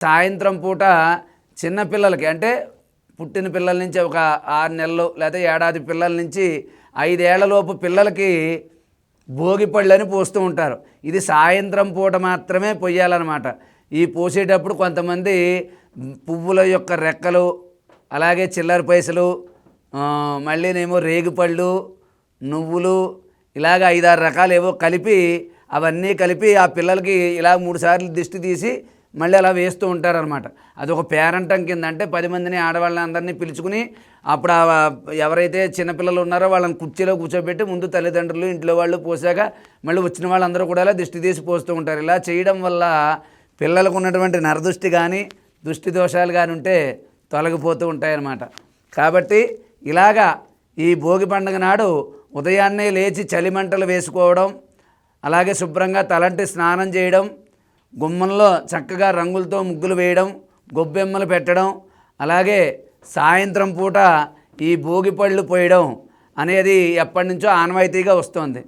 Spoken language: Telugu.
సాయంత్రం పూట చిన్నపిల్లలకి అంటే పుట్టిన పిల్లల నుంచి ఒక ఆరు నెలలు లేదా ఏడాది పిల్లల నుంచి ఐదేళ్ళలోపు పిల్లలకి భోగిపళ్ళని పోస్తూ ఉంటారు. ఇది సాయంత్రం పూట మాత్రమే పొయ్యాలన్నమాట ఈ పోసేటప్పుడు కొంతమంది పువ్వుల యొక్క రెక్కలు అలాగే చిల్లర పైసలు మళ్ళీనేమో రేగిపళ్ళు నువ్వులు ఇలాగ ఐదారు రకాలు ఏవో కలిపి అవన్నీ కలిపి ఆ పిల్లలకి ఇలా మూడు సార్లు దిష్టి తీసి మళ్ళీ అలా వేస్తూ ఉంటారనమాట అది ఒక పేరంటం కింద అంటే పది మందిని ఆడవాళ్ళని అందరినీ పిలుచుకుని అప్పుడు ఎవరైతే చిన్నపిల్లలు ఉన్నారో వాళ్ళని కుర్చీలో కూర్చోబెట్టి ముందు తల్లిదండ్రులు ఇంట్లో వాళ్ళు పోసాక మళ్ళీ వచ్చిన వాళ్ళందరూ కూడా ఇలా దిష్టి తీసి పోస్తూ ఉంటారు. ఇలా చేయడం వల్ల పిల్లలకు ఉన్నటువంటి నరదృష్టి కానీ దృష్టి దోషాలు కానీ ఉంటే తొలగిపోతూ ఉంటాయన్నమాట. కాబట్టి ఇలాగా ఈ భోగి పండుగ నాడు ఉదయాన్నే లేచి చలిమంటలు వేసుకోవడం అలాగే శుభ్రంగా తలంటి స్నానం చేయడం గుమ్మంలో చక్కగా రంగులతో ముగ్గులు వేయడం గొబ్బెమ్మలు పెట్టడం అలాగే సాయంత్రం పూట ఈ భోగి పళ్ళు పోయడం అనేది ఎప్పటి నుంచో ఆనవాయితీగా వస్తోంది.